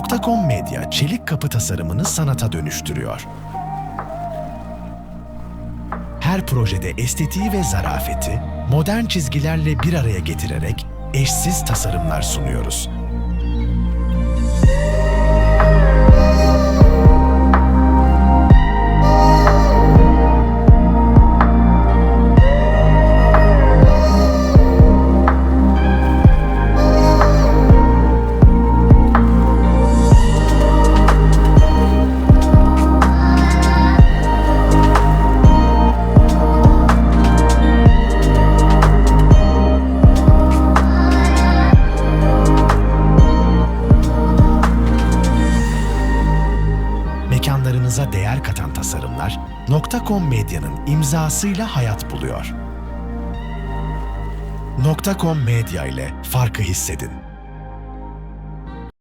Nokta.com Medya çelik kapı tasarımını sanata dönüştürüyor. Her projede estetiği ve zarafeti modern çizgilerle bir araya getirerek eşsiz tasarımlar sunuyoruz. Mekanlarınıza değer katan tasarımlar Nokta.com Medya'nın imzasıyla hayat buluyor. Nokta.com Medya ile farkı hissedin.